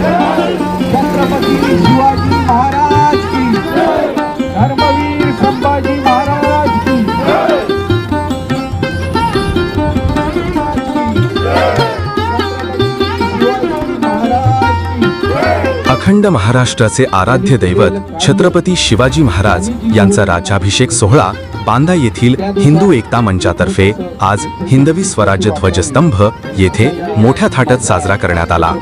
छत्रपती शिवाजी महाराज की धर्मवीर संभाजी महाराज की अखंड महाराष्ट्राचे आराध्य दैवत छत्रपती शिवाजी महाराज यांचा राज्याभिषेक सोहळा बांदा येथील हिंदू एकता मंचातर्फे आज हिंदवी स्वराज्य ध्वजस्तंभ येथे मोठ्या थाटात साजरा करण्यात आला.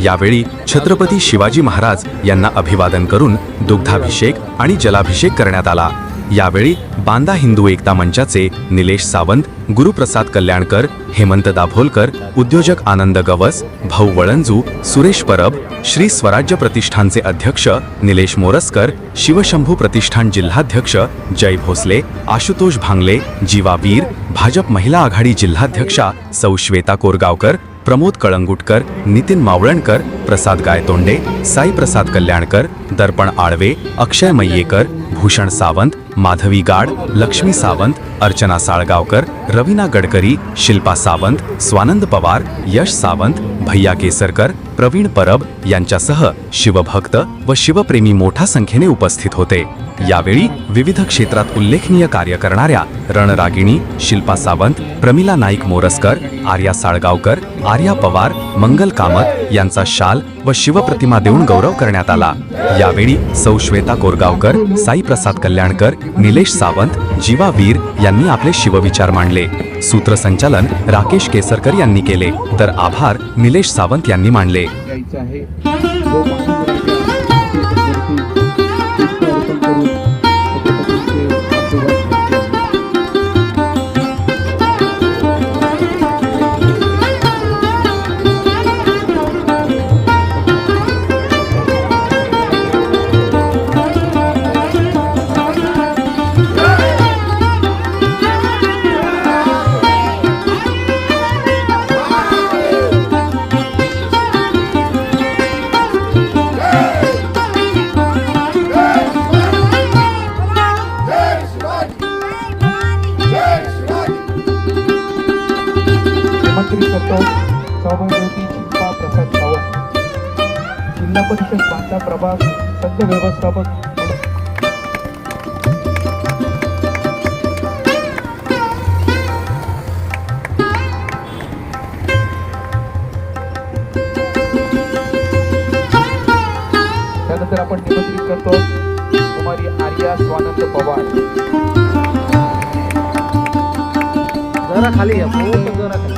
यावेळी छत्रपती शिवाजी महाराज यांना अभिवादन करून दुग्धाभिषेक आणि जलाभिषेक करण्यात आला. यावेळी बांदा हिंदू एकता मंचाचे निलेश सावंत गुरुप्रसाद कल्याणकर हेमंत दाभोलकर उद्योजक आनंद गवस भाऊ वळंजू सुरेश परब श्री स्वराज्य प्रतिष्ठानचे अध्यक्ष निलेश मोरसकर शिवशंभू प्रतिष्ठान जिल्हाध्यक्ष जय भोसले आशुतोष भांगले जीवा वीर भाजप महिला आघाडी जिल्हाध्यक्षा सौ श्वेता कोरगावकर प्रमोद कळंगुटकर नितीन मावळणकर प्रसाद गायतोंडे साई प्रसाद कल्याणकर दर्पण आळवे अक्षय मय्येकर भूषण सावंत माधवी गाड लक्ष्मी सावंत अर्चना साळगावकर रवीना गडकरी शिल्पा सावंत स्वानंद पवार यश सावंत भैया केसरकर प्रवीण परब यांच्यासह शिवभक्त व शिवप्रेमी मोठ्या संख्येने उपस्थित होते. यावेळी विविध क्षेत्रात उल्लेखनीय कार्य करणाऱ्या रणरागिणी शिल्पा सावंत प्रमिला नाईक मोरसकर आर्या साळगावकर आर्या पवार मंगल कामत यांचा शाल व शिवप्रतिमा देऊन गौरव करण्यात आला. यावेळी सौ श्वेता कोरगावकर साईप्रसाद कल्याणकर निलेश सावंत जीवा वीर यांनी आपले शिवविचार मांडले. सूत्रसंचालन राकेश केसरकर यांनी केले. तर आभार निलेश सावंत यांनी मांडले. आहे. आमंत्रित करतो सौभाग्यवती चिंपा प्रसाद सावंत. जिल्हा परिषद बांधा प्रभाग संघ व्यवस्थापक त्यानंतर आपण निमंत्रित करतो कुमारी आर्या स्वानंद पवार. जरा खाली या जरा खाली.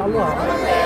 아乐.